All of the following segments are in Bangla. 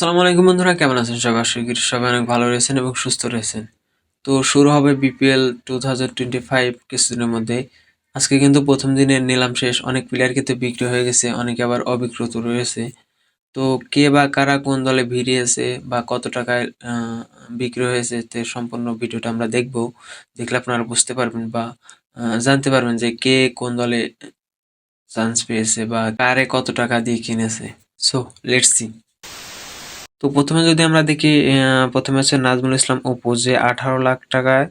আসসালামু আলাইকুম বন্ধুরা, কেমন আছেন সবাই? আশা করি সবাই অনেক ভালো রয়েছেন এবং সুস্থ রয়েছেন। তো শুরু হবে BPL two thousand twenty five কিছুদিনের মধ্যে। আজকে কিন্তু প্রথম দিনের নিলাম শেষ। অনেক প্লেয়ার কিন্তু বিক্রি হয়ে গেছে, অনেকে আবার অবিক্রত রয়েছে। তো কে বা কারা কোন দলে ভিড়িয়েছে বা কত টাকায় বিক্রি হয়েছে তে সম্পূর্ণ ভিডিওটা আমরা দেখব। দেখলে আপনারা বুঝতে পারবেন বা জানতে পারবেন যে কে কোন দলে চান্স পেয়েছে বা কারে কত টাকা দিয়ে কিনেছে। সো লেটস সি তো প্রথমে যদি আমরা দেখি প্রথমে হচ্ছে নাজমুল ইসলাম অপু যে আঠারো লাখ টাকায়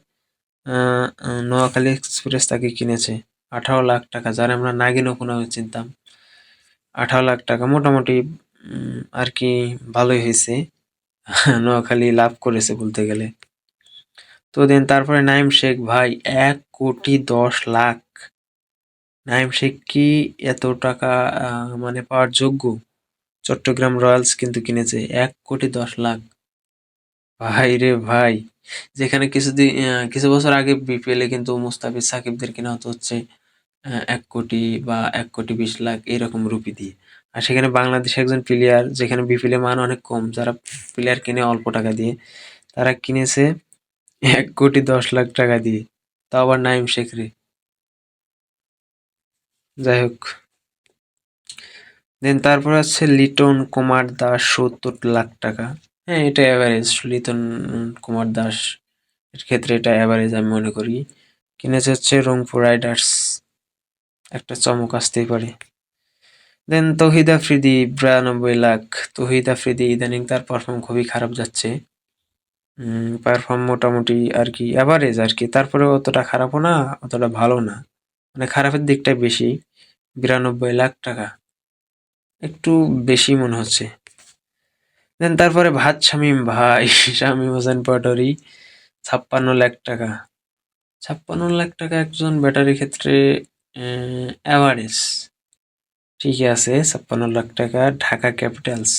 নোয়াখালী এক্সপ্রেস তাকে কিনেছে। আঠারো লাখ টাকা, যারা আমরা নাগিন অপু নামে চিনতাম। আঠারো লাখ টাকা মোটামুটি আর কি ভালোই হয়েছে। নোয়াখালী লাভ করেছে বলতে গেলে। তো দেন তারপরে নাইম শেখ, ভাই, এক কোটি দশ লাখ। নাইম শেখ কি এত টাকা মানে পাওয়ার যোগ্য? চট্টগ্রাম রয়্যালস কিন্তু কিনেছে এক কোটি দশ লাখ। ভাই রে ভাই, যেখানে কিছুদিন কিছু বছর আগে বিপিএল কিন্তু মুস্তাফিজ সাকিবদের কেনা হতো হচ্ছে এক কোটি বা এক কোটি বিশ লাখ এরকম রুপি দিয়ে। আর সেখানে বাংলাদেশ একজন প্লেয়ার যেখানে বিপিএল মান অনেক কম, যারা প্লেয়ার কিনে অল্প টাকা দিয়ে, তারা কিনেছে এক কোটি দশ লাখ টাকা দিয়ে। তাও আবার নাইম শেখ রে যাই হোক। দেন তারপর আছে লিটন কুমার দাস সত্তর লাখ টাকা। হ্যাঁ এটা অ্যাভারেজ লিটন কুমার দাস এর ক্ষেত্রে এটা অ্যাভারেজ আমি মনে করি। কিনেছে হচ্ছে রংপুর রাইডার্স। একটা চমক আসতেই পারে। দেন তহিদ আফ্রিদি বিরানব্বই লাখ। তহিদ আফ্রিদি ইদানিং তার পারফর্ম খুবই খারাপ যাচ্ছে। পারফর্ম মোটামুটি আর কি অ্যাভারেজ আর কি। তারপরে অতটা খারাপও না, অতটা ভালো না। মানে খারাপের দিকটাই বেশি। বিরানব্বই লাখ টাকা। একটু বেশি মনে হচ্ছে। দেন তারপরে ভাত শামিম, ভাই, শামিম হোসেন পাটোয়ারি ছাপ্পান্ন লাখ টাকা। ছাপ্পান্ন লাখ টাকা একজন ব্যাটারির ক্ষেত্রে অ্যাভারেজ ঠিকই আছে, ছাপ্পান্ন লাখ টাকা ঢাকা ক্যাপিটালস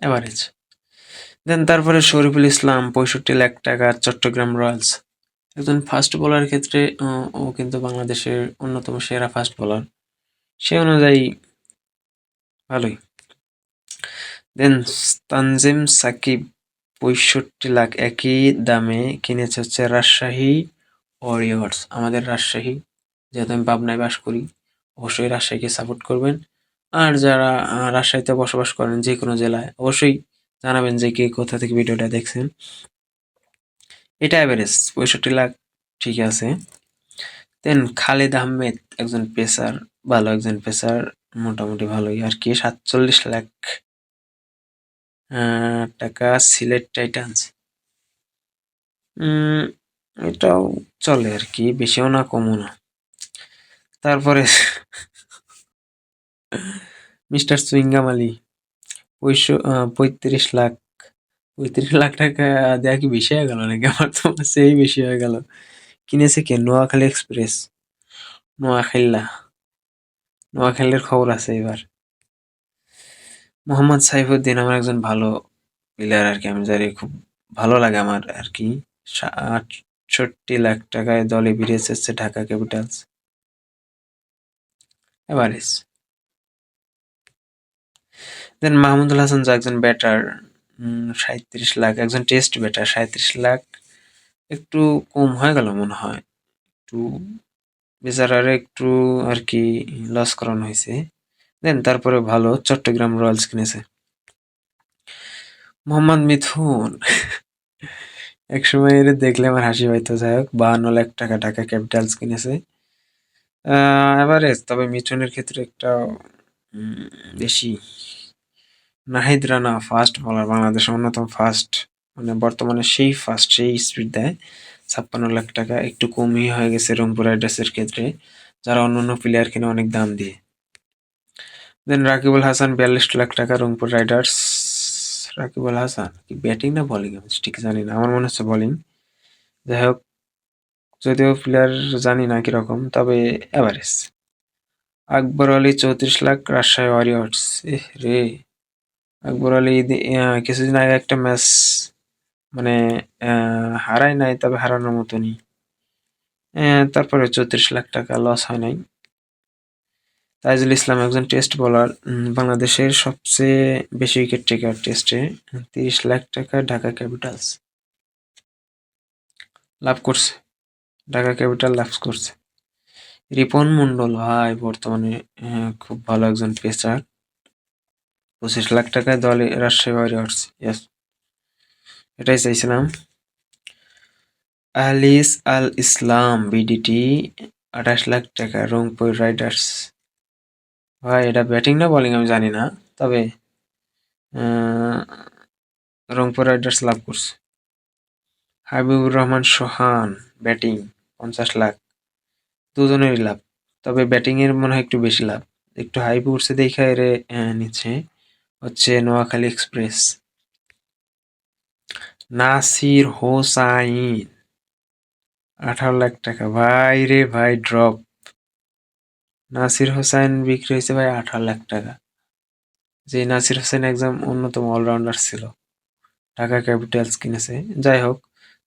অ্যাভারেজ দেন তারপরে শরীফুল ইসলাম, পঁয়ষট্টি লাখ টাকা, চট্টগ্রাম রয়্যালস। একজন ফাস্ট বোলার ক্ষেত্রে, ও কিন্তু বাংলাদেশের অন্যতম সেরা ফাস্ট বোলার সে অনুযায়ী ভালোই। দেন তানজিম সাকিব পঁয়ষট্টি লাখ একই দামে কিনেছে হচ্ছে রাজশাহী ওয়ারিয়র্স আমাদের রাজশাহী যেহেতু আমি পাবনায় বাস করি, অবশ্যই রাজশাহীকে সাপোর্ট করবেন। আর যারা রাজশাহীতে বসবাস করেন যে কোনো জেলায়, অবশ্যই জানাবেন যে কে কোথা থেকে ভিডিওটা দেখছেন। এটা অ্যাভারেজ পঁয়ষট্টি লাখ, ঠিক আছে। দেন খালেদ আহমেদ একজন পেসার, ভালো একজন পেসার। মোটামুটি ভালোই। আর কি, সাতচল্লিশ লাখ টাকা সিলেট টাইটান্স। এটাও চলে আর কি, বেশিও না, কমও না। তারপরে মিস্টার সুইঙ্গাম আলী পঁয়ত্রিশ লাখ পঁয়ত্রিশ লাখ টাকা দেয়া কি বেশি হয়ে গেল নাকি? আমার তো এই বেশি হয়ে গেল। কিনেছে কে? নোয়াখালী এক্সপ্রেস নোয়াখাইল্লা নোয়াখালীর খবর আছে এবার। মোহাম্মদ সাইফুদ্দিন আমার একজন ভালো প্লেয়ার আর কি, আমি জানি খুব ভালো লাগে আমার আর কি। আটষট্টি লাখ টাকায় দলে বেরিয়ে এসেছে Dhaka capitals. Average then Mahmudul Hasan যা একজন ব্যাটার সাঁত্রিশ লাখ, একজন টেস্ট ব্যাটার সাঁত্রিশ লাখ, একটু কম হয়ে গেল মনে হয়। একটু বেচারার একটু আর কি লস করানো হয়েছে। দেন তারপরে ভালো, চট্টগ্রাম রয়্যালস কিনেছে। মোহাম্মদ মিথুন। একসময় এর দেখলে আমার হাসি পাইতো, যাই হোক, বাহান্ন লাখ টাকা টাকা ক্যাপিটালস কিনেছে। এভারেজ তবে মিথুনের ক্ষেত্রে একটা বেশি। নাহিদ রানা ফাস্ট বলার বাংলাদেশের অন্যতম ফাস্ট মানে বর্তমানে সেই ফাস্ট সেই স্পিড দেয়। ছাপ্পান্ন লাখ টাকা একটু কমই হয়ে গেছে রংপুর রাইডার্সের ক্ষেত্রে, যারা অন্যান্য প্লেয়ার কিনে অনেক দাম দিয়ে। দেন রাকিবুল হাসান, বিয়াল্লিশ লাখ টাকা রংপুর রাইডার্স রাকিবুল হাসান, কি ব্যাটিং না বলিং আমি ঠিক জানি না, আমার মনে হচ্ছে বোলিং যাই হোক, যদিও প্লেয়ার জানি না কীরকম, তবে এভারেজ আকবর আলী, চৌত্রিশ লাখ, রাজশাহী ওয়ারিয়র্স এহ রে। আকবর আলী কিছুদিন আগে একটা ম্যাচ মানে হারায় নাই, তবে হারানোর মতনই। তারপরে চৌত্রিশ লাখ টাকা লস হয় নাই। তাইজুল ইসলাম একজন টেস্ট বোলার বাংলাদেশের সবচেয়ে বেশি উইকেট টেকার টেস্টে তিরিশ লাখ টাকা ঢাকা ক্যাপিটালস লাভ করছে। ঢাকা ক্যাপিটাল লাভ করছে। রিপন মন্ডল ভাই, বর্তমানে খুব ভালো একজন পেসার। পঁচিশ লাখ টাকায় দলে রাজশাহী বাইরে আসছে এটাই চাইছিলাম। আলিস আল ইসলাম বিডিটি আঠাশ লাখ টাকা, রংপুর রাইডার্স। ভাই, এটা ব্যাটিং না বলিং আমি জানি না, তবে রংপুর রাইডার্স লাভ করছে। হাবিবুর রহমান সোহান, ব্যাটিং, পঞ্চাশ লাখ। দুজনেরই লাভ, তবে ব্যাটিং এর মনে হয় একটু বেশি লাভ। একটু হাইপ উঠছে দেখে এর নিচ্ছে। হচ্ছে নোয়াখালী এক্সপ্রেস। নাসির হোসাইন। আঠারো লাখ টাকা। ভাই রে ভাই ড্রপ নাসির হোসাইন বিক্রি হয়েছে ভাই আঠারো লাখ টাকা। যে নাসির হোসেন একজন অন্যতম অলরাউন্ডার ছিল। ঢাকা ক্যাপিটালস কিনেছে। যাই হোক,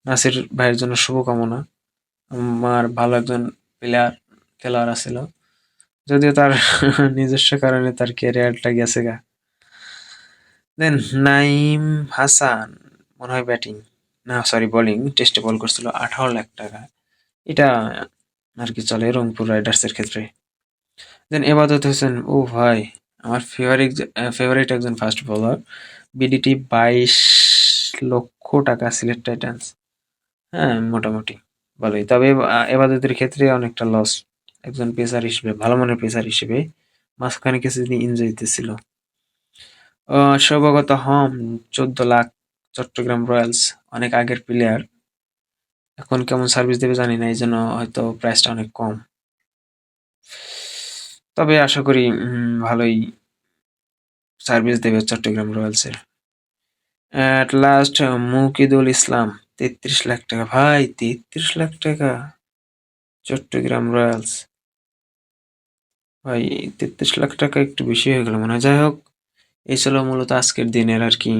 নাসির ভাইয়ের জন্য শুভকামনা। আমার ভালো একজন প্লেয়ার খেলোয়াড় ছিল যদিও তার নিজস্ব কারণে তার ক্যারিয়ারটা গেছে গা। দেন নাইম হাসান। মনে হয় ব্যাটিং না সরি বোলিং টেস্টে বল করছিল আঠারো লাখ টাকা। এটা আর কি চলে রংপুর রাইডার্সের ক্ষেত্রে। দেন এবাদত হোসেন ও ভাই আমার ফেভারিট ফেভারিট একজন ফাস্ট বোলার বিডিটি বাইশ লক্ষ টাকা সিলেট টাইটান্স হ্যাঁ মোটামুটি ভালোই। তবে এবাদতের ক্ষেত্রে অনেকটা লস একজন পেসার হিসেবে ভালো মানের পেসার হিসেবে মাঝখানে কিছুদিন ইনজুরিতে ছিল। আহ, সৌভাগত হম চোদ্দ লাখ চট্টগ্রাম রয়্যালস অনেক আগের প্লেয়ার এখন কেমন সার্ভিস দেবে জানি না এই জন্য হয়তো প্রাইসটা অনেক কম। তবে আশা করি ভালোই সার্ভিস দেবে চট্টগ্রাম রয়্যালসের। অ্যাট লাস্ট মুকিদুল ইসলাম, তেত্রিশ লাখ টাকা। ভাই, তেত্রিশ লাখ টাকা? চট্টগ্রাম রয়্যালস। ভাই, তেত্রিশ লাখ টাকা একটু বেশি হয়ে গেল মনে হয়। যাই হোক, এই ছিল মূলত আজকের দিনের আর কি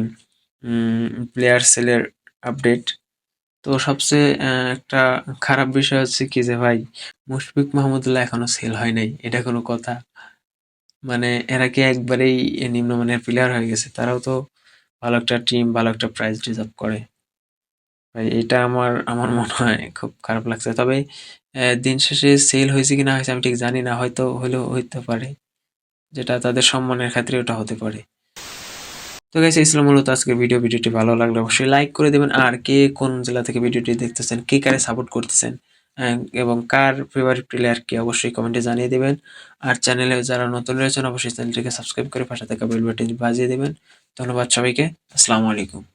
প্লেয়ার সেলের আপডেট তো সবচেয়ে একটা খারাপ বিষয় হচ্ছে কি যে ভাই, মুশফিক মাহমুদুল্লাহ এখনও সেল হয় নাই, এটা কোনো কথা। মানে এরা কি একবারেই নিম্নমানের প্লেয়ার হয়ে গেছে? তারাও তো ভালো একটা টিম ভালো একটা প্রাইজ ডিজার্ভ করে। ভাই, এটা আমার আমার মনে হয় খুব খারাপ লাগছে। তবে দিন শেষে সেল হয়েছে কি না হয়েছে আমি ঠিক জানি না, হয়তো হলেও হইতে পারে। যেটা তাদের সম্মানের ক্ষেত্রে ওটা হতে পারে। তো গাইস এই ছিল মূলত আজকের ভিডিও ভিডিওটি ভালো লাগলে অবশ্যই লাইক করে দেবেন। আর কে কোন জেলা থেকে ভিডিওটি দেখতেছেন, কে কারে সাপোর্ট করতেছেন এবং কার ফেভারিট প্লেয়ার কে অবশ্যই কমেন্টে জানিয়ে দেবেন। আর চ্যানেলে যারা নতুন রয়েছেন, অবশ্যই চ্যানেলটিকে সাবস্ক্রাইব করে পাশে থাকা বেল বাটন বাজিয়ে দেবেন। ধন্যবাদ সবাইকে। আসসালামু আলাইকুম।